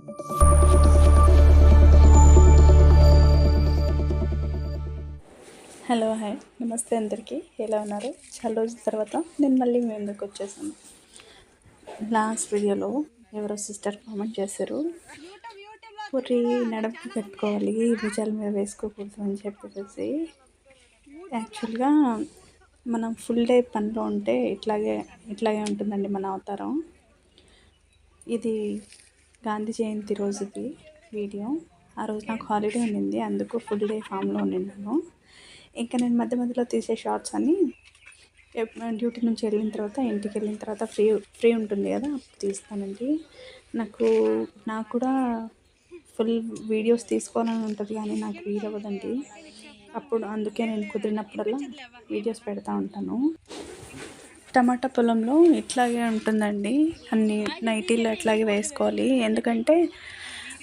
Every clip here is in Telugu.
Hello hi. నమస్తే అందరికీ. ఎలా ఉన్నారు? చాలా రోజుల తర్వాత నేను మళ్ళీ మీ ముందుకు వచ్చేసాను. లాస్ట్ వీడియోలో ఎవరో సిస్టర్ కామెంట్ చేశారు. పొరి నడప పెట్టుకోవాలి భుజాల మీద వేసుకోకూడదు అని చెప్పేసి. యాక్చువల్గా మనం ఫుల్ డే పనిలో ఉంటే ఇట్లాగే ఇట్లాగే ఉంటుందండి మన అవతారం. ఇది గాంధీ జయంతి రోజుది వీడియో. ఆ రోజు నాకు హాలిడే ఉండింది అందుకు ఫుల్ డే ఫామ్లో ఉండినాను ఇంకా నేను మధ్య మధ్యలో తీసే షార్ట్స్ అని డ్యూటీ నుంచి వెళ్ళిన తర్వాత ఇంటికి వెళ్ళిన తర్వాత ఫ్రీ ఫ్రీ ఉంటుంది కదా అప్పుడు తీస్తానండి. నాకు నాకు కూడా ఫుల్ వీడియోస్ తీసుకోవాలని ఉంటుంది కానీ నాకు వీలవ్వదండి అప్పుడు అందుకే నేను కుదిరినప్పుడల్లా వీడియోస్ పెడతా ఉంటాను. టమాటా పొలంలో ఇట్లాగే ఉంటుందండి. అన్ని నైటీలు అట్లాగే వేసుకోవాలి. ఎందుకంటే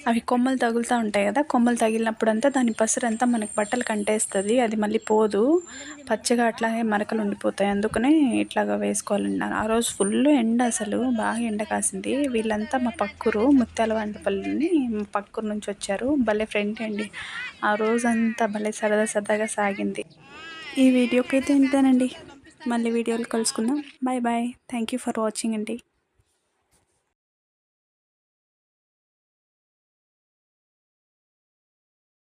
అవి కొమ్మలు తగులుతూ ఉంటాయి కదా. కొమ్మలు తగిలినప్పుడంతా దాని పసరంతా మనకి బట్టలు కంటేస్తుంది. అది మళ్ళీ పోదు. పచ్చగా అట్లాగే మరకలు ఉండిపోతాయి. అందుకనే ఇట్లాగా వేసుకోవాలన్నారు ఆ రోజు ఫుల్ ఎండ అసలు. బాగా ఎండ కాసింది. వీళ్ళంతా మా పక్కూరు ముత్యాల వంటపల్లిని మా పక్కూరు నుంచి వచ్చారు. భలే ఫ్రెండ్ అండి. ఆ రోజంతా భలే సరదా సరదాగా సాగింది. ఈ వీడియోకి అయితే ఇంతేనండి. మళ్ళీ వీడియోలు కలుసుకుందాం. Bye bye thank you for watching అండి